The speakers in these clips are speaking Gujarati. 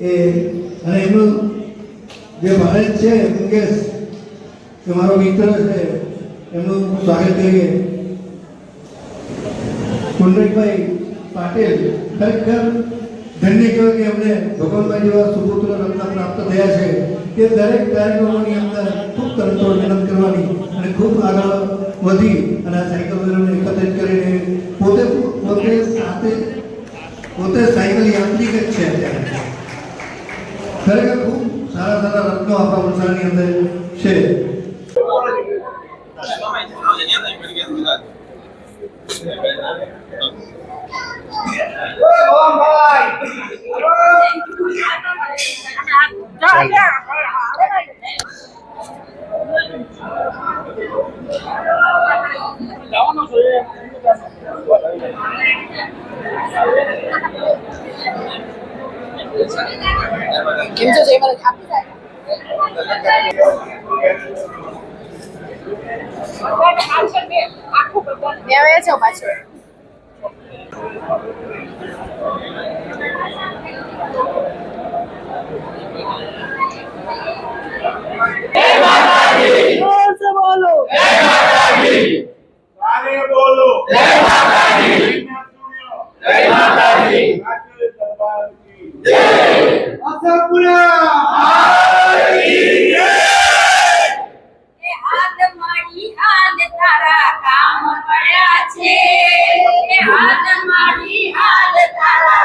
એ, અને એમનું જે ભારત છે મુકેશ એ મારો મિત્ર છે એમનું સ્વાગત કરીએ. કુંડળભાઈ પાટીલ ખરેખર ધન્ય કહેવાય કે એમને ભગવાનભાઈ જેવા સુપુત્ર રત્ન પ્રાપ્ત થયા છે. કે દરેક કાર્યક્રમોની અંદર ખૂબ તરતોડ મહેનત કરવાની અને ખૂબ આગળ વધી અને આ સાયકલોને એકત્રિત કરીને પોતે પોતે સાથે, પોતે સાયકલ યાંત્રિક જ છે. અત્યારે ખરેખર ખૂબ સારા સારા રત્નો આપણા વલસાડની અંદર છે. કેમ છો જય મારા આપી મેં આવ્યા છો પાછળ તારે બોલો જય માતાજી જય માતાજી જય આશાપુરા એ હાલ મારી હાલ તારા કામ પડ્યા છે એ હાલ મારી હાલ તારા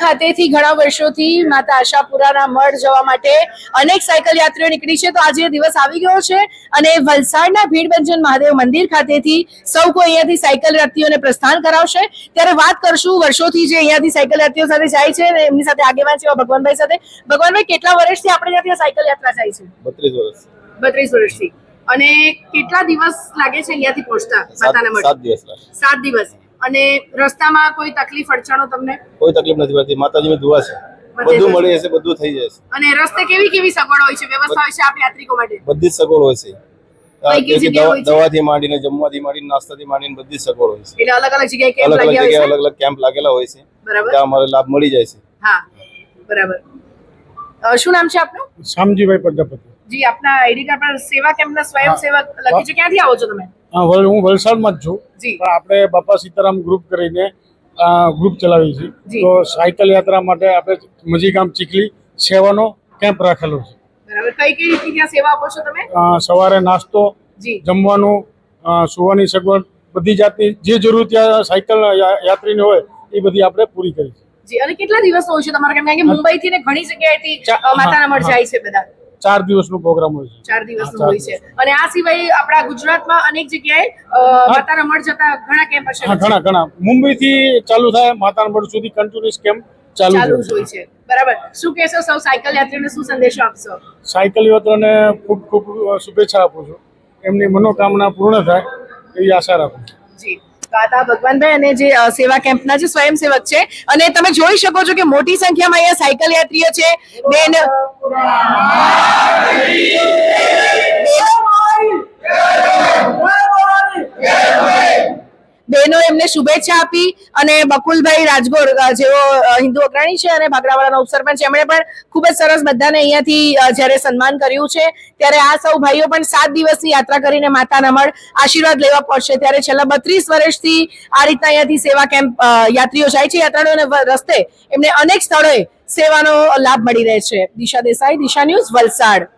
ખાતેથી ઘણા વર્ષોથી માતા આશાપુરાના મઢ જવા માટે અનેક સાયકલ યાત્રીઓ નીકળી છે. તો આજે દિવસ આવી ગયો છે અને વલસાડના ભીડબંજન મહાદેવ મંદિર ખાતેથી સૌ કોઈ અહીંયાથી સાયકલ યાત્રીઓને પ્રસ્થાન કરાવશે. ત્યારે વાત કરશું વર્ષોથી જે અહીંયાથી સાયકલ યાત્રીઓ સાથે જાય છે અને એમની સાથે આગેવાન છે ભગવાનભાઈ સાથે. ભગવાનભાઈ કેટલા વર્ષથી આપણે ત્યાંથી સાયકલ યાત્રા જાય છે? બત્રીસ વર્ષ. બત્રીસ વર્ષથી. અને કેટલા દિવસ લાગે છે અહીંયાથી પહોંચતા માતાના મઢ? સાત દિવસ સાત દિવસ. અને રસ્તામાં કોઈ તકલીફ અડચણો તમને? કોઈ તકલીફ નથી પડતી. માતાજીની દુઆ છે. બધું મળી જશે બધું થઈ જશે અને રસ્તે કેવી કેવી સગવડ હોય છે? વ્યવસ્થા હોય છે આપ યાત્રિકો માટે? બધી જ સગવડ હોય છે? દવાથી માંડીને જમવાથી માંડીને નાસ્તાથી માંડીને બધી સગવડ હોય છે. એટલે અલગ અલગ જગ્યાએ કેમ્પ અલગ અલગ લાગ્યા જગ્યાએ હોય અલગ અલગ કેમ્પ લાગેલા હોય છે. છે ત્યાં અમારે લાભ મળી જાય છે. હા બરાબર. શું નામ છે આપનું? શામજીભાઈ પ્રજાપતિ જી આપના આઈડી કાર્ડ પર સેવા કેમ્પના સ્વયંસેવક લખી છે? ક્યાંથી આવો છો તમે? હા હું વલસાડમાં જ છું. પણ આપણે બાપા સીતારામ ગ્રુપ કરીને ગ્રુપ ચલાવીએ છીએ. તો સાયકલ યાત્રા માટે આપણે મજીગામ ચીખલી સેવાનો કેમ્પ રાખેલો છે. કઈ કઈ સેવા આપો તમે? સવારે નાસ્તો જમવાનું સુવાની સગવડ બધી જાતની જે જરૂરિયાત સાયકલ યાત્રીને હોય એ બધી આપણે પૂરી કરી છે જી. અને કેટલા દિવસ હોય છે તમારે? કેમ કે મુંબઈ થી ને ઘણી જગ્યાએથી માતાના મઢ જાય છે બધા. ચાર દિવસનો પ્રોગ્રામ હોય છે. ચાર દિવસનું હોય છે. અને આ સિવાય આપણા ગુજરાતમાં અનેક જગ્યાએ અ, માતાના જતા ઘણા કેમ્પ હશે ઘણા ઘણા ઘણા. મુંબઈથી ચાલુ થાય માતાનમઢ સુધી કન્ટિન્યુઅસ કેમ્પ ચાલુ જ હોય છે. બરાબર. શું કહેશો સૌ સાયકલ યાત્રીઓને શું સંદેશો આપશો? સાયકલ યાત્રાને ખૂબ ખૂબ શુભેચ્છા આપું છું. એમની મનોકામના પૂર્ણ થાય એવી આશા રાખું છું. જી. હતા ભગવાનભાઈ અને જે સેવા કેમ્પના જે સ્વયંસેવક છે. અને તમે જોઈ શકો છો કે મોટી સંખ્યામાં અહીંયા સાયકલ યાત્રીઓ છે. બેન બહેનો એમને શુભેચ્છા આપી અને બકુલભાઈ રાજગોર જેઓ હિન્દુ અગ્રણી છે અને ભાગરાવાડાના ઉપસરપંચ એમણે પણ ખૂબ જ સરસ બધાને અહીંયાથી જ્યારે સન્માન કર્યું છે, ત્યારે આ સૌ ભાઈઓ પણ સાત દિવસની યાત્રા કરીને માતા નમળ આશીર્વાદ લેવા પહોંચશે. ત્યારે છેલ્લા બત્રીસ વર્ષથી આ રીતના અહીંયાથી સેવા કેમ્પ યાત્રીઓ જાય છે. યાત્રાળુઓ રસ્તે એમને અનેક સ્થળોએ સેવાનો લાભ મળી રહે છે. દિશા દેસાઈ, દિશા ન્યૂઝ વલસાડ.